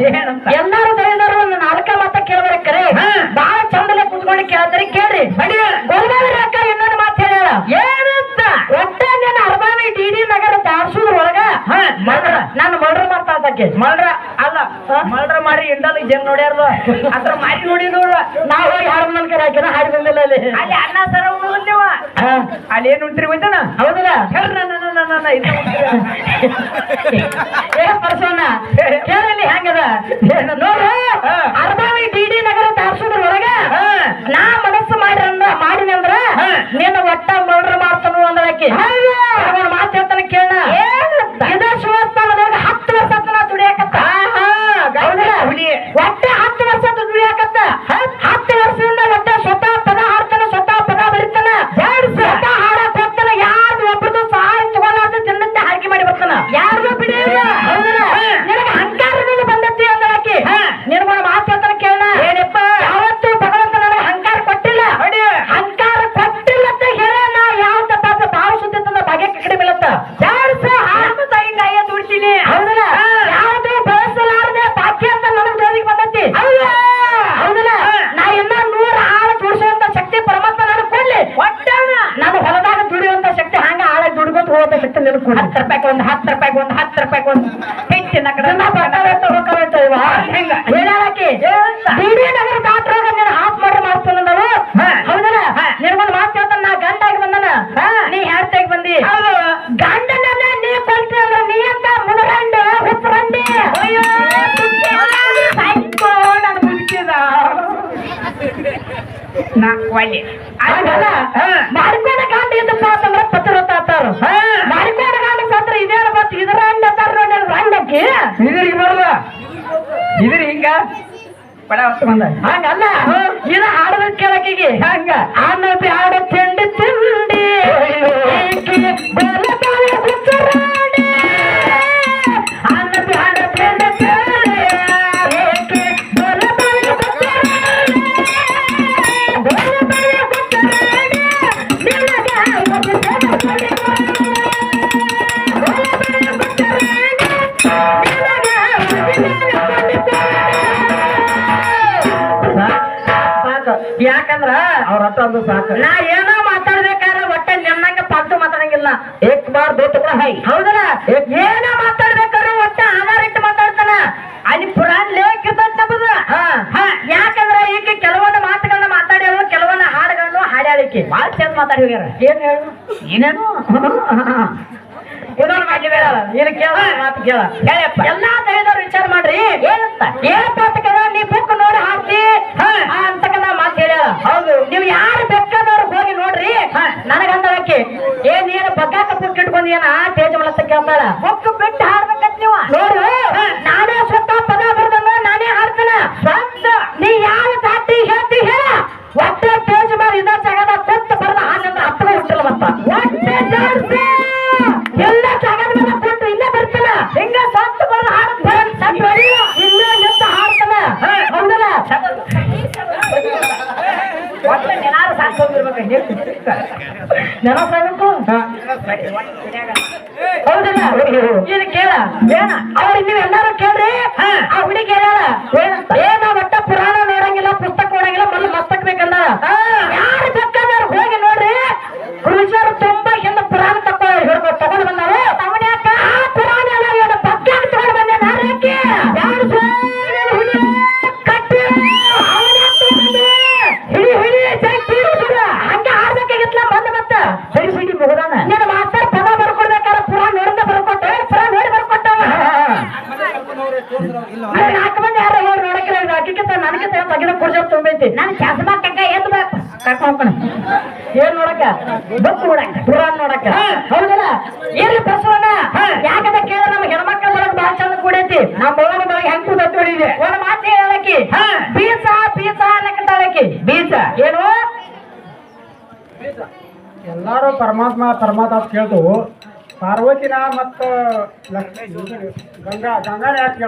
ಎಲ್ಲಾರು ದಯದಾರು ಒಂದು ನಾಲ್ಕ ಮಾತ ಕೇಳಬಾರ ಕರೆ ಹಾ. ಬಾಳ ಚಂದಲೆ ಕುತ್ಕೊಂಡು ಕೇಳ್ತಾರೆ ಕೇಳ್ರಿ. ಗೋಲ್ಗಾವಿ ಅಕ್ಕ ಇನ್ನೊಂದು ಮಾತು ಹೇಳ ಏನಂತ ಒಟ್ಟ ನನ್ನ ಅರಬಾವಿ ಡಿ ಡಿ ನಗರ ದಾರ್ಸೂರ್ ಒಳಗ ಹಾ, ಮಳ್ರ. ಇದ್ದಕ್ಕೆ ಮಳ್ರ ಅಲ್ಲ ಮಳ್ರ ಮಾರಿ ಇಂಡಲ್ ಜನ್ ನೋಡ್ಯಾರ ಅದ್ರ ಮಾರಿ ನೋಡಿದ್ರು ನಾವು ಹೋಗಿ ಹಾಡು ಕರೆ ಹಾಕಿನ ಹಾಡಿ ಬಂದಿಲ್ಲ ಅಲ್ಲಿ ಅಲ್ಲಿ ಅನ್ನ ಸರ ಉಳ್ದೇವ ಅಲ್ಲಿ ಏನ್ ಉಂಟ್ರಿ ಹೋಯ್ತಾನ ಹೌದಲ್ಲ? ಸರ್ ನನ್ನ ನನ್ನ ನನ್ನ ಇದು. ಏ ಪರ್ಸೋನ ಕೇಳಲಿ ಹೆಂಗದ ನೋಡು ಹಾ. ಅರಬಾವಿ ಡಿ ಡಿ ನಗರ ದಾರ್ಸುದ್ರ ಒಳ್ಳೆ. ಹಂಗಲ್ಲ ಮಾಡಿಕೊಂಡ ಗಂಡ ಇದ್ದಪ್ಪ ಅಂತಂದ್ರೆ ಪತಿವ್ರತ ಆತಾರ. ಮಾಡಿಕೊಂಡ ಗಂಡ ಸತ್ರ ಇದೇನ ಬತ್ ಇದ್ರ ಹಂಡ ಅತ್ತಾರ ನೋಡಿ ರಂಡಕ್ಕಿ ಇದ್ರಿಗೆ ಬರಲ್ಲ. ಇದ್ರಿ ಹಿಂಗ? ಬಡ ಹೊತ್ತು ಬಂದ. ಹಂಗಲ್ಲ? ಇದು ಹಾಡದ ಕೆಳಕಿಗೆ. ಹಂಗ. ಅನ್ನದಿ ಹಾಡ ತಿಂಡಿ ತಿಂಡಿ? ಹಾಡುಗಳನ್ನು ಭಾಳ ಚಂದ ಮಾತಾಡಿ ಹೋಗ್ಯಾರ. ಏನ್ ಹೇಳು? ಏನೇನು ಇದೊಂದು ಮಾತು ಬೇಡ ನೀನು ಕೇಳ ಮಾತು ಕೇಳ. ಹೇಳಪ್ಪ ಎಲ್ಲಾ ತಿಳಿದವ್ರು ವಿಚಾರ ಮಾಡ್ರಿ. ಏನಂತ ಏನಪ್ಪ ಅಂತ ಕೇಳ ನೀ ಬುಕ್ ನೋಡಿ ಹಾಕ್ತಿ ಅಂತಕ್ಕಂಥ ಮಾತು ಹೇಳ್ಯಾಳ ಹೌದು. ನೀವು ಯಾರು ಬೇಕಾದವ್ರು ಹೋಗಿ ನೋಡ್ರಿ. ನನಗಂದಳಕ್ಕೆ ಏ ನೀನು ಬಗ್ಗಾಕ ಬುಕ್ ಇಟ್ಕೊಂಡ್ ಏನ ತೇಜ ಮಲತ್ತ ಕೇಳ್ತಾಳ. ಬುಕ್ ಬಿಟ್ಟು ಹಾಡ್ಬೇಕಂತ ನೀವು? ನೋಡು. ನಾನೇ ಸ್ವತಃ ಪದ ಬರ್ದನ್ನು ನಾನೇ ಹಾಡ್ತಾನ. ಸ್ವಂತ. ನೀ ಯಾವ ದಾಟಿ ಹೇಳ್ತಿ ಹೇಳ. ಒಟ್ಟೆ ತೇಜ ಮೇಲೆ ಇದ ಜಾಗದ ಕೊಟ್ಟು ಬರಲ್ಲ. ಹಾಗಂದ್ರೆ ಅಪ್ಪನೇ ಹುಟ್ಟಿಲ್ಲ ಬಸ್ ನೋಡಕ ಪುರಾಣ ನೋಡಕ ಹೌದಲ್ಲ? ಎಲ್ಲಿ ಬಸವಣ್ಣ ಯಾಕಂತ ಕೇಳ ನಮ್ಮ ಹೆಣ್ಮಕ್ಳ ಒಳಗೆ ಬಹಳ ಚಂದ ಕೂಡೈತಿ. ನಮ್ಮ ಮಗನ ಒಳಗೆ ಹೆಂಗ್ ಕೂದತ್ ನೋಡಿದೆ ಒಂದ್ ಮಾತು ಹೇಳಕಿ ಬೀಸ ಬೀಸ ಅನ್ನಕತ್ತಾಳಕಿ ಬೀಸ ಏನು? ಎಲ್ಲಾರು ಪರಮಾತ್ಮ ಪರಮಾತ್ಮ ಅಂತ ಕೇಳ್ತು. ಪಾರ್ವತಿನ ಮತ್ತ ಲಕ್ಷ್ಮಿ ಗಂಗಾ ಯಾಕೆ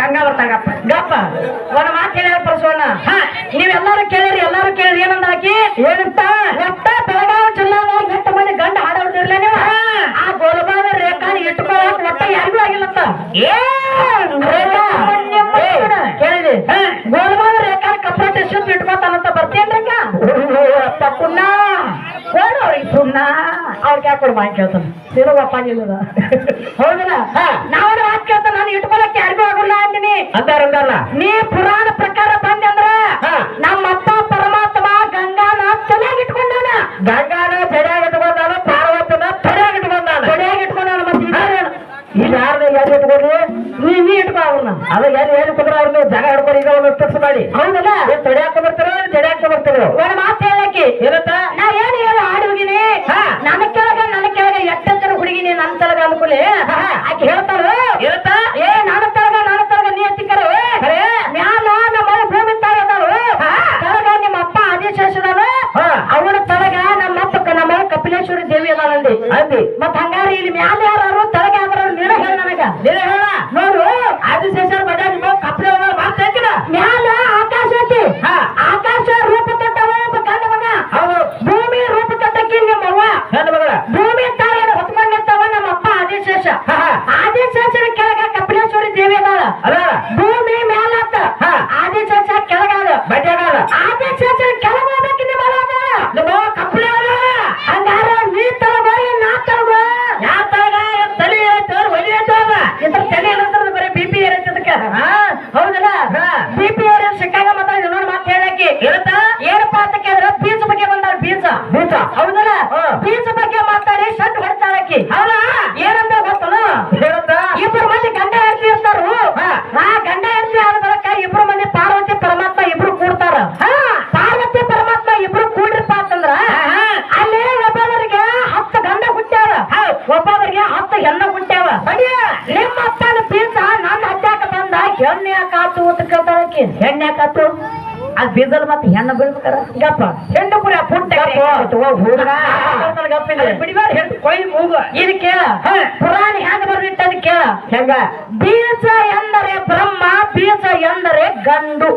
ಗಂಗಾ ಬರ್ತಾಗಪ್ಪ ಗಪ್ಪ ಒಂದ್ ಮಾತು ಹೇಳ ಪರಸೋಣ ನೀವೆಲ್ಲಾರು ಕೇಳಿರಿ ಎಲ್ಲಾರು ಕೇಳಿರಿ ಏನಂದ ಹಾಕಿ? ಏನಂತ? ಒಟ್ಟ ಬೆಳಗಾವ್ ಜಿಲ್ಲಾ ಗಟ್ಟ ಮನೆ ಗಂಡ ಹಾಡೋದಿರ್ಲ ನೀವು? ಆ ಗೋಲಬಾದ ರೇಖಾನ ಇಟ್ಕೊಳಕ್ ಯಾರಿಗೂ ಆಗಿಲ್ಲತ್ತ ಏ ಮಾರ್ಕ್ ಹಾಕೊಂಡು ಮಾಯ್ ಕೇಳ್ತಾನೆ? ಏನೋ ಅಪ್ಪ ನಿಲ್ಲದ. ಹೌದಿಲ್ಲ? ನಾವು ಮಾತು ಕೇಳ್ತಾನೆ ನಾನು ಇಟ್ಕೊಳಕ್ಕೆ ಯಾರಿಗೂ ಆಗುಲ್ಲ ಅಂದಿನಿ. ಅಂತಾರಂಗಲ್ಲ ನೀ ಪುರಾಣ ಪ್ರಕಾರ ಬಂದೆ ಅಂದ್ರ ನಮ್ಮ ಅಪ್ಪ ಪರಮಾತ್ಮ ಗಂಗಾನ ತಲೆಯಾಗಿ ಇಟ್ಕೊಂಡಾನ. ಗಂಗಾನ ಜಡೆಯಾಗಿ ಇಟ್ಕೊಂಡಾನ ಪಾರ್ವತನ ತಡೆಯಾಗಿ ಇಟ್ಕೊಂಡಾನ. ತಡೆಯಾಗಿ ಇಟ್ಕೊಂಡಾನ ಮತ್ತೆ ಈಗ? ಯಾರನ್ನ ಯಾರು ಇಟ್ಕೊಂಡ್ರಿ ನೀ ನೀ ಇಟ್ಕೋ ಅವ್ರನ್ನ ಅದ ಯಾರು ಏನು ಕುಂದ್ರ ಅವ್ರನ್ನ ಜಾಗ ಹಿಡ್ಕೊಂಡು ಈಗ ಅವ್ರನ್ನ ಮಾಡಿ. ಹೌದಲ್ಲ? ತಡೆಯಾಕ ಅದ್ ಬೀಜಲ್ ಮತ್ತೆ ಹೆಣ್ಣು ಬೀಳ್ಬೇಕಾರ? ಗಪ್ಪ. ಹೆಣ್ಣು ಕುರಿ ಪುಟ್ಟ ಹುಡುಗ. ಬಿಡಿಬಾರ ಕೊಯ್ ಮೂಗ. ಇದು ಕೇಳ. ಪುರಾಣ ಹೆಂಗ ಬರ್ದಿಟ್ಟ ಅದು ಹೆಂಗ? ಬೀಜ ಎಂದರೆ ಬ್ರಹ್ಮ ಬೀಜ ಎಂದರೆ ಗಂಡು.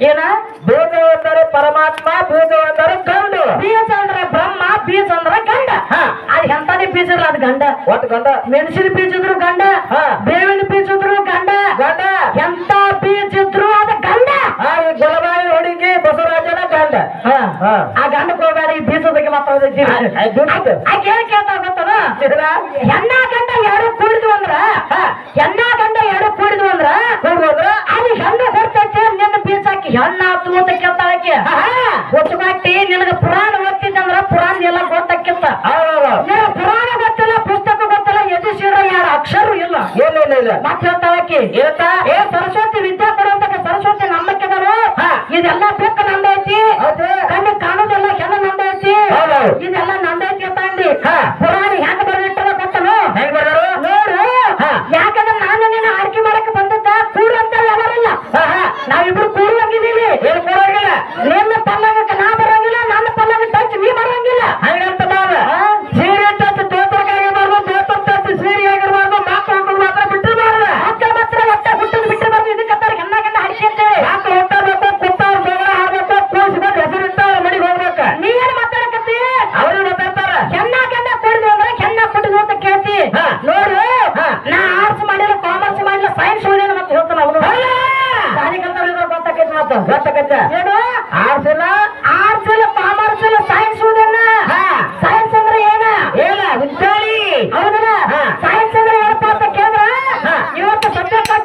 ಏನ? ಬೀಜ ಅಂತಾರೆ ಪರಮಾತ್ಮ ಬೀಜ ಅಂತಾರೆ ಗಂಡ. ಬೀಜ ಅಂದ್ರ ಬ್ರಹ್ಮ ಬೀಜ ಅಂದ್ರ ಗಂಡ. ಅದ್ ಎಂತಾನೆ ಬೀಜ ಇಲ್ಲ ಅದು ಗಂಡ. ಒಟ್ ಗಂಡ. ಮೆಣಸಿನ ಬೀಜ ಇದ್ರು ಗಂಡ ಬೇವಿನ ಬೀಜ ಇದ್ರು ಗಂಡ. ಗಂಡ. ಎಂತ ಬೀಜ ಇದ್ರು ಅದ ಗಂಡ. ಜಲವಾಯು ಹುಡುಗಿ ಬಸವರಾಜನ ಗಂಡ. ಆ ಗಂಡ ಕೋಬೇಡ ಈ ಬೀಜ ಬಗ್ಗೆ ಆ ಏನ್ ಕೇಳ್ತಾ ಗೊತ್ತದ ಹೆಣ್ಣ ಗಂಡ ಯಾರು ಕೂಡಿದ್ವು ಅಂದ್ರ? ಹೆಣ್ಣ ಗಂಡ ಯಾರು ಕೂಡಿದ್ವು ಅಂದ್ರ? ಅದು ಹೆಣ್ಣು ಹೊರ್ತೈತೆ ನಿನ್ನ ಬೀಜ ಹೆಣ್ಣ ಆತು ಅಂತ ಕೇಳ್ತಾಳಾಕಿ ಗೊತ್ತಾಗ್ತಿ ನಿನಗ ಪುರಾಣ ಓದ್ತಿದ್ದಂದ್ರ ಪುರಾಣ ಎಲ್ಲ ಗೊತ್ತಾಕಿತ್ತ ಪುರಾಣ ಗೊತ್ತಿಲ್ಲ ಪುಸ್ತಕ ಗೊತ್ತಿಲ್ಲ ಎದ್ದು ಯಾರ ಅಕ್ಷರ ಇಲ್ಲ. ಏನಿಲ್ಲ ಇಲ್ಲ ಮತ್ತೆ ಹೇಳ್ತಾಳಕಿ ಹೇಳ್ತಾ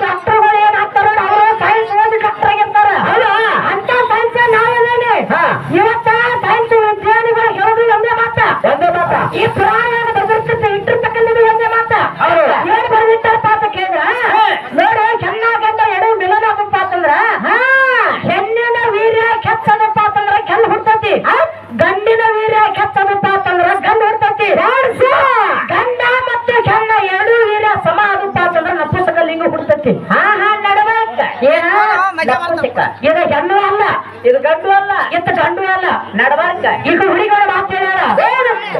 টাকা ಇದು ಗಂಡು ಅಲ್ಲ ಎತ್ತ ಗಂಡು ಅಲ್ಲ? ನಡವರ್ಕ ಈಗ ಹುಡುಗಿಗಳ ಮಾತು ಹೇಳ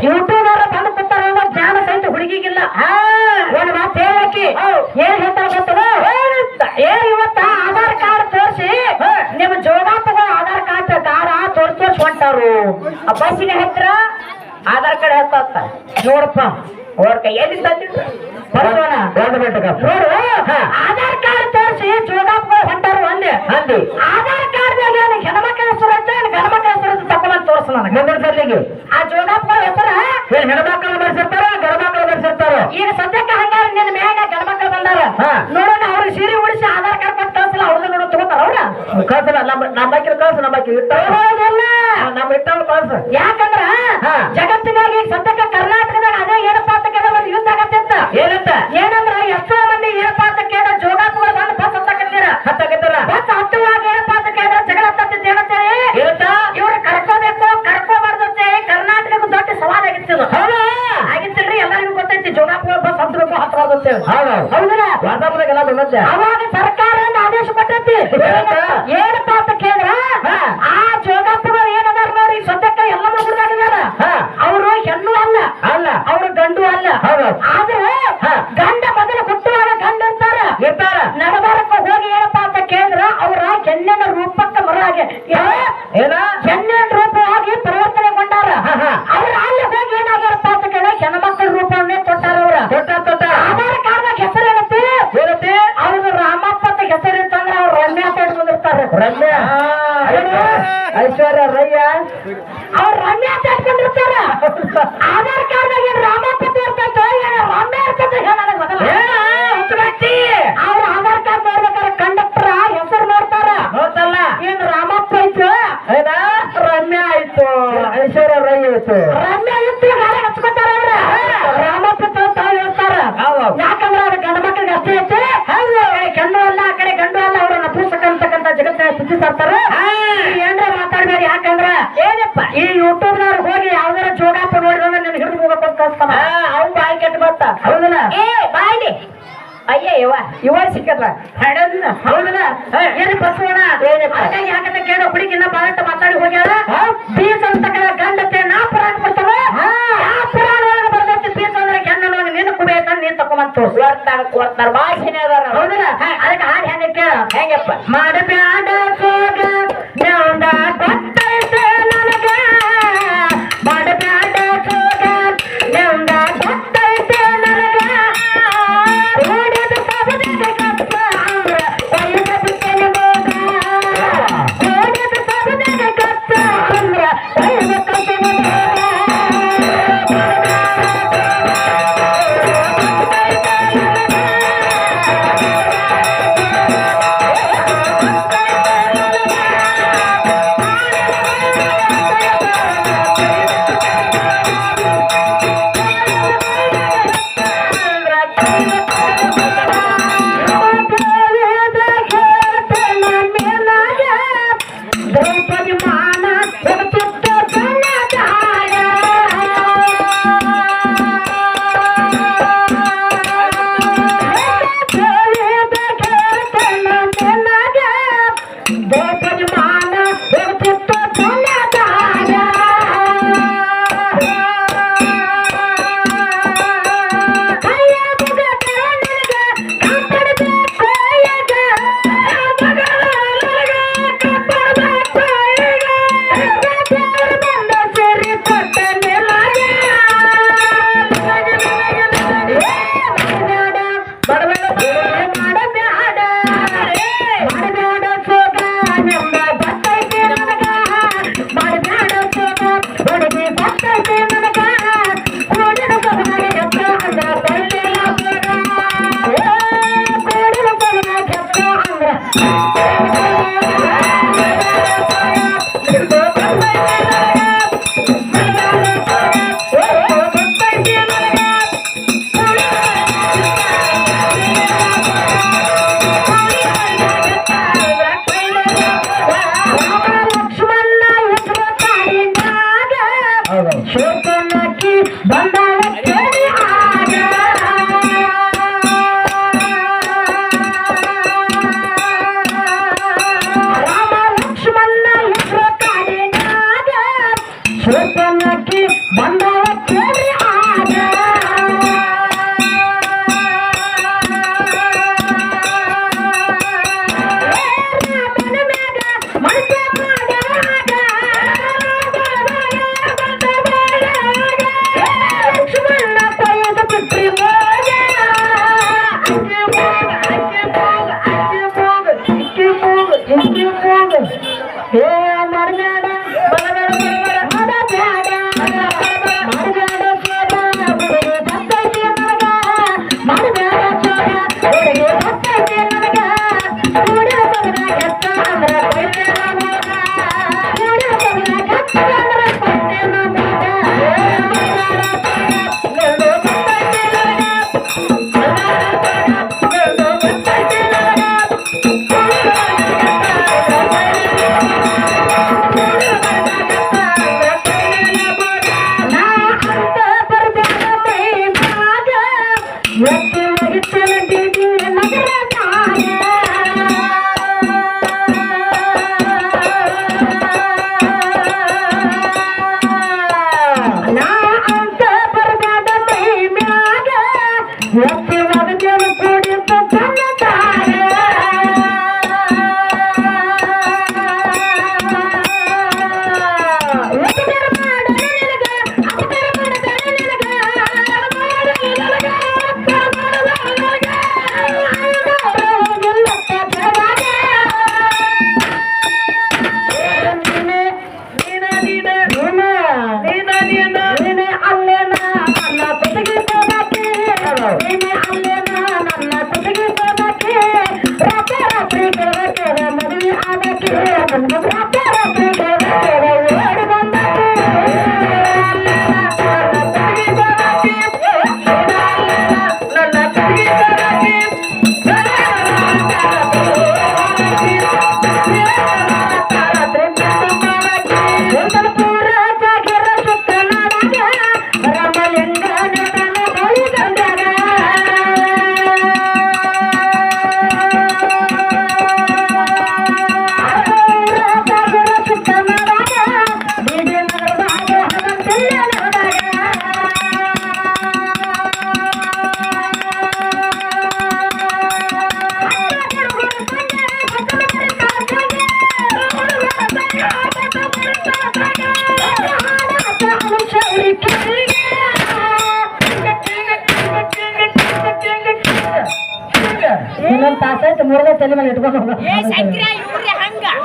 ಯೂಟ್ಯೂಬರ್ ಬಂದು ಕೂತಾರ ಜ್ಞಾನ ಸಹಿತ ಹುಡುಗಿಗಿಲ್ಲ. ಒಂದು ಮಾತು ಹೇಳಕ್ಕೆ. ಏನ್ ಹೇಳ್ತಾರ ಗೊತ್ತದ ಏ ಇವತ್ತ ಆಧಾರ್ ಕಾರ್ಡ್ ತೋರಿಸಿ. ನಿಮ್ಮ ಜೋಡ ತಗೋ ಆಧಾರ್ ಕಾರ್ಡ್ ದಾರ ತೋರ್ಸ್ ತೋರ್ಸ್ ಹೊಂಟಾರು ಬಸ್ಸಿನ ಹೆತ್ರ ಆಧಾರ್ ಕಾರ್ಡ್ ಹೇಳ್ತಾ ನೋಡಪ್ಪ. ಅವ್ರ ಕೈಯಲ್ಲಿ ತಂದಿದ್ರು ಬರೋಣ ನೋಡು. ಆಧಾರ್ ಕಾರ್ಡ್ ತೋರಿಸಿ ಜೋಗಾಪ್ಗಳು ಹೊಂಟಾರು ಅಂದೆ ಅಂದಿ ಆಧಾರ್ ಕಾರ್ಡ್ ನನಗೆ ಹೆಣ್ಮಕ್ಳ ಹೆಸರು ಅಂತ ಗಣಮಕ್ಳ ಹೆಸರು ತಕೊಂಡ್ ತೋರಿಸು ನನಗೆ. ನಂಬರ್ ಸರ್ಲಿಗೆ ಆ ಜೋಗಾಪ್ಗಳ ಹೆಸರ ಏನ್ ಹೆಣ್ಮಕ್ಳು ಬರ್ಸಿರ್ತಾರ ಗಣಮಕ್ಳು ಬರ್ಸಿರ್ತಾರ? ಈಗ ಸದ್ಯಕ್ಕೆ ಹಂಗಾರ ನಿನ್ನ ಮ್ಯಾಗ ಗಣಮಕ್ಳು ಬಂದಾರ. ನೋಡೋಣ ಅವ್ರಿಗೆ ಸೀರೆ ಉಳಿಸಿ ಆಧಾರ್ ಕಾರ್ಡ್ ಕೊಟ್ಟು ತೋರಿಸಲ್ಲ ಅವ್ರದ್ದು ಕಳ್ಸಲ್ಲ ನಮ್ಮ ನಮ್ಮ ಬಾಕಿ ಕಳ್ಸ ನಮ್ಮ ಬಾಕಿ ಇಟ್ಟ ನಮ್ಮ ಇಟ್ಟವ್ರು ಕಳ್ಸು. ಯಾಕಂದ್ರ. ಜಗತ್ತಿನಾಗ ಈಗ ಸದ್ಯಕ್ಕೆ ಕರ್ನಾಟಕದಾಗ ಅದೇ ಏನಪ್ಪಾ ಅಂತ ಕೇಳಿದ್ರೆ ಒಂದು ಯುದ್ಧ ಆಗತ್ತೆ ಅಂತ. ಏನಂತ? ಏನಂದ್ರ ಎಷ್ಟೋ ಮಂದಿ ಏನಪ್ಪಾ ಅಂತ ಕೇಳಿದ್ರೆ ಜೋಗಾಪುರ ಬಂದು ಬಸ್ ಹತ್ತಕತ್ತೀರ? ಹತ್ತಾಗತ್ತಲ್ಲ ಬಸ್ ಹತ್ತುವಾಗ ಏನಪ್ಪಾ ಅಂತ ಕೇಳಿದ್ರೆ ಜಗಳ ಹತ್ತತ್ತಿದ್ದು ಏನಂತಾರೆ ಏನಂತ? ಇವ್ರು ಕರ್ಕೋಬೇಕು ಕರ್ಕೋಬಾರ್ದಂತೆ ಕರ್ನಾಟಕಕ್ಕೂ ದೊಡ್ಡ ಸವಾಲ್ ಆಗಿತ್ತು ಇದು. ಹೌದಾ? ಆಗಿತ್ತಿಲ್ರಿ ಎಲ್ಲರಿಗೂ ಗೊತ್ತೈತಿ ಜೋಗಾಪುರ ಬಸ್ ಹತ್ತಬೇಕು ಆಗುತ್ತೆ ಹೌದು? ಹೌದಲ್ಲ? ವಾತಾವರಣಕ್ಕೆಲ್ಲ ಬಂದದ್ದೆ ಅವಾಗ ಸರ್ಕಾರ ಏನಪ್ಪಾ ಅಂತ ಕೇಳಿದ್ರ? ಆ ಜೋಗಾಪುರ ಏನದಾರ ನೋಡಿ ಸದ್ಯಕ್ಕೆ ಎಲ್ಲ ಮಕ್ಕಳಾಗಿದಾರ ಹಾ. ಅವರು ಹೆಣ್ಣು ಅಲ್ಲ. ಅಲ್ಲ. ಅವರು ಗಂಡು ಅಲ್ಲ. ಆದ್ರೆ ಗಂಡ ಮೊದಲು ಹುಟ್ಟುವಾಗ ಗಂಡ ಇರ್ತಾರ. ಇರ್ತಾರ. ನಡಬಾರಕ ಹೋಗಿ ಏನಪ್ಪಾ ಅಂತ ಕೇಳಿದ್ರ ಅವರ ಹೆಣ್ಣಿನ ರೂಪಕ್ಕೆ ಮರಳಾಗೆ. ಏನ ರಮ್ಯಾ. ಐಶ್ವರ್ಯ ರಯ್ಯ ಅವ್ರು ರಮ್ಯಾ ಆಧಾರ್ ಏನ್ ರಾಮಪ್ಪ ಇರ್ತೈತೋ ರಮ್ಯಾ ಇರ್ತೈತೆ ಹೇಳ ನನಗೆ ಮೊದಲ ಸುದ್ದಿ ತರ್ತಾರ? ಏನ್ರ ಮಾತಾಡ್ಬೇಡಿ ಯಾಕಂದ್ರ ಏನಪ್ಪ? ಈ ಯೂಟ್ಯೂಬ್ ನವ್ರು ಹೋಗಿ ಯಾವ್ದಾರ ಜೋಗಾಪ ನೋಡಿದ್ರೆ ನಿನ್ ಹಿಡಿದು ಹೋಗಕ್ಕೆ ಅಂತ ಕಳ್ಸ್ತಾನ ಅವ್ನು ಬಾಯಿ ಕೆಟ್ಟ ಬರ್ತ ಹೌದನ ಏ ಬಾಯ್ಲಿ. ಅಯ್ಯ ಇವ ಇವ ಸಿಕ್ಕದ್ರ ಹಡನ್ ಹೌದಲ್ಲ? ಏನು ಬಸವಣ್ಣ? ಹಾಗಾಗಿ ಯಾಕಂತ ಕೇಳೋ ಹುಡುಗಿನ ಬಾಳಟ ಮಾತಾಡಿ ಹೋಗ್ಯಾರ ಬೀಸ್ ಅಂತ ಗಂಡತೆ ನಾ ಪುರಾಣ ಕೊಡ್ತಾವ ಯಾ ಪುರಾಣ ಒಳಗೆ ಬರ್ತೈತಿ ಬೀಜ ಅಂದ್ರೆ ಕುಬೇತ ನೀನ್ ತಕೊಂಬಂತ ತೋರ್ಸ್ತಾರ ಕೊಡ್ತಾರ ಭಾಷೆನೇ ಅದಾರ. ಹೌದಲ್ಲ? ಅದಕ್ಕೆ ಹಾಡು ಹೆಂಗ ಕೇಳ. ಹೆಂಗಪ್ಪ? ಮಾಡಬ್ಯಾಡ ಸೋಗ ನೆವಂದ ಗೊತ್ತೈತೆ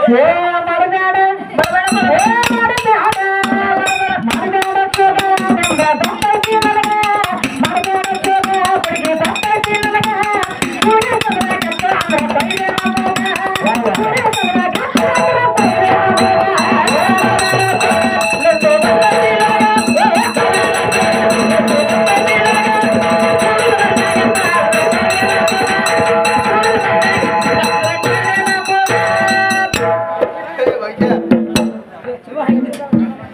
ಹಂಗ